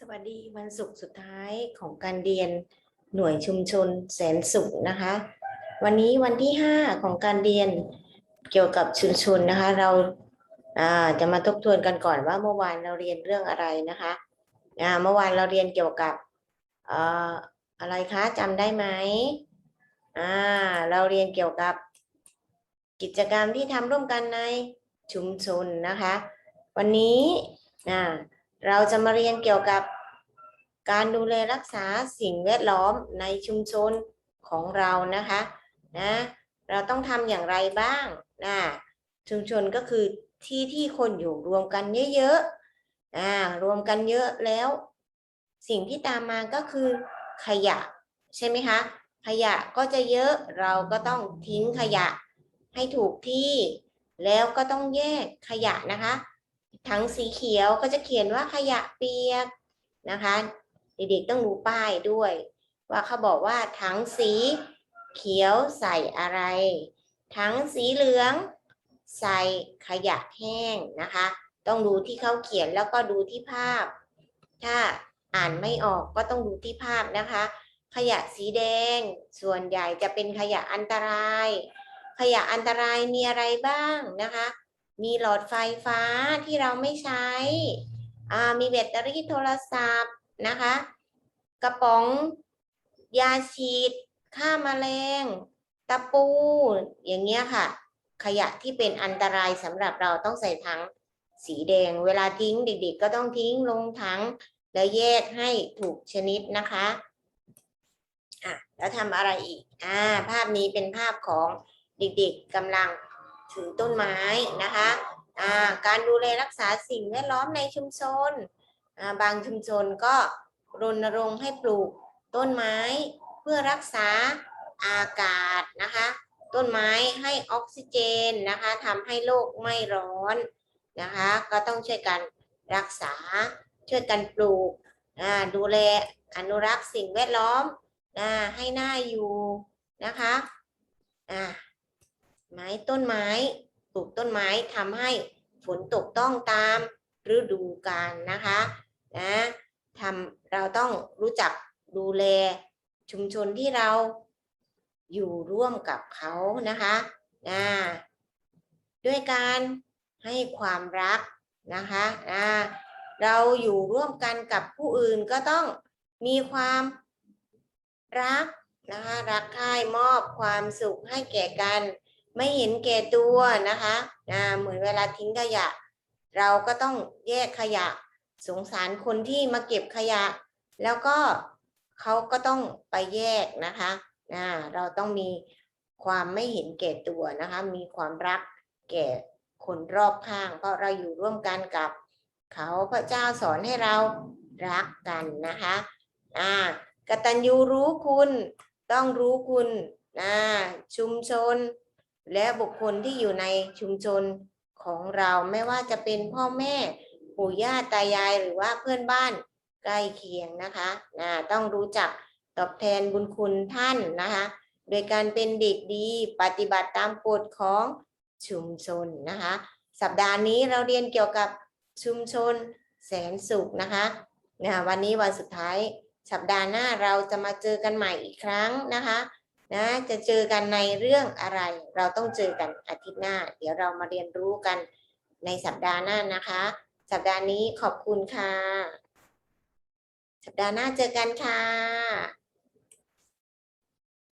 สวัสดีวันศุกร์สุดท้ายของการเรียนหน่วยชุมชนแสนสุขนะคะ วันนี้วันที่ห้าของการเรียนเกี่ยวกับชุมชนนะคะ เราาจะมาทบทวนกันก่อนว่าเมื่อวานเราเรียนเรื่องอะไรนะคะเมื่อวานเราเรียนเกี่ยวกับออะไรคะจำได้ไหมเราเรียนเกี่ยวกับกิจกรรมที่ทำร่วมกันในชุมชนนะคะ วันนี้ เราจะมาเรียนเกี่ยวกับการดูแลรักษาสิ่งแวดล้อมในชุมชนของเรานะคะนะเราต้องทำอย่างไรบ้างนะชุมชนก็คือที่ที่คนอยู่รวมกันเยอะๆอ่ารวมกันเยอะแล้ว สิ่งที่ตามมาก็คือขยะ ใช่ไหมคะ ขยะก็จะเยอะเราก็ต้องทิ้งขยะให้ถูกที่ แล้วก็ต้องแยกขยะนะคะ ถังสีเขียวก็จะเขียนว่าขยะเปียกนะคะ เด็กๆต้องดูป้ายด้วย ว่าเขาบอกว่าถังสีเขียวใส่อะไร ถังสีเหลืองใส่ขยะแห้งนะคะ ต้องดูที่เขาเขียนแล้วก็ดูที่ภาพ ถ้าอ่านไม่ออกก็ต้องดูที่ภาพนะคะ ขยะสีแดง ส่วนใหญ่จะเป็นขยะอันตราย ขยะอันตรายมีอะไรบ้างนะคะ มีหลอดไฟฟ้าที่เราไม่ใช้ มีแบตเตอรี่โทรศัพท์นะคะ กระป๋องยาฉีดฆ่าแมลงตะปู อย่างเงี้ยค่ะ ขยะที่เป็นอันตรายสำหรับเราต้องใส่ถังสีแดง เวลาทิ้งเด็กๆ ก็ต้องทิ้งลงถัง แล้วแยกให้ถูกชนิดนะคะอะแล้วทำอะไรอีกอ่าภาพนี้เป็นภาพของเด็กๆกำลัง ถือต้นไม้นะคะาการดูแลรักษาสิ่งแวดล้อมในชุมชนาบางชุมชนก็รณรงค์ให้ปลูกต้นไม้เพื่อรักษาอากาศนะคะ ต้นไม้ให้ออกซิเจนนะคะทำให้โลกไม่ร้อนนะคะ ก็ต้องช่วยกันรักษาช่วยกันปลูกดูแลอนุรักษ์สิ่งแวดล้อมอให้น่าอยู่นะคะอ่า ไม้ต้นไม้ปลูกต้นไม้ทำให้ฝนตกต้องตามฤดูกาลนะคะนะทำเราต้องรู้จักดูแลชุมชนที่เราอยู่ร่วมกับเขานะคะนะด้วยการให้ความรักนะคะนะเราอยู่ร่วมกันกับผู้อื่นก็ต้องมีความรักนะคะรักใคร่มอบความสุขให้แก่กัน ไม่เห็นแก่ตัวนะคะอ่าเหมือนเวลาทิ้งขยะ เราก็ต้องแยกขยะ สงสารคนที่มาเก็บขยะ แล้วก็เขาก็ต้องไปแยกนะคะอ่าเราต้องมีความไม่เห็นแก่ตัวนะคะ มีความรักแก่คนรอบข้าง เพราะเราอยู่ร่วมกันกับเขาพระเจ้าสอนให้เรารักกันนะคะอ่ากตัญญูรู้คุณ ต้องรู้คุณอ่าชุมชน และบุคคลที่อยู่ในชุมชนของเราไม่ว่าจะเป็นพ่อแม่ปู่ย่าตายายหรือว่าเพื่อนบ้านใกล้เคียงนะคะนะต้องรู้จักตอบแทนบุญคุณท่านนะคะ โดยการเป็นเด็กดีปฏิบัติตามกฎของชุมชนนะคะ สัปดาห์นี้เราเรียนเกี่ยวกับชุมชนแสนสุขนะคะนะวันนี้วันสุดท้าย สัปดาห์หน้าเราจะมาเจอกันใหม่อีกครั้งนะคะ นะจะเจอกันในเรื่องอะไร เราต้องเจอกันอาทิตย์หน้า เดี๋ยวเรามาเรียนรู้กันในสัปดาห์หน้านะคะ สัปดาห์นี้ขอบคุณค่ะ สัปดาห์หน้าเจอกันค่ะ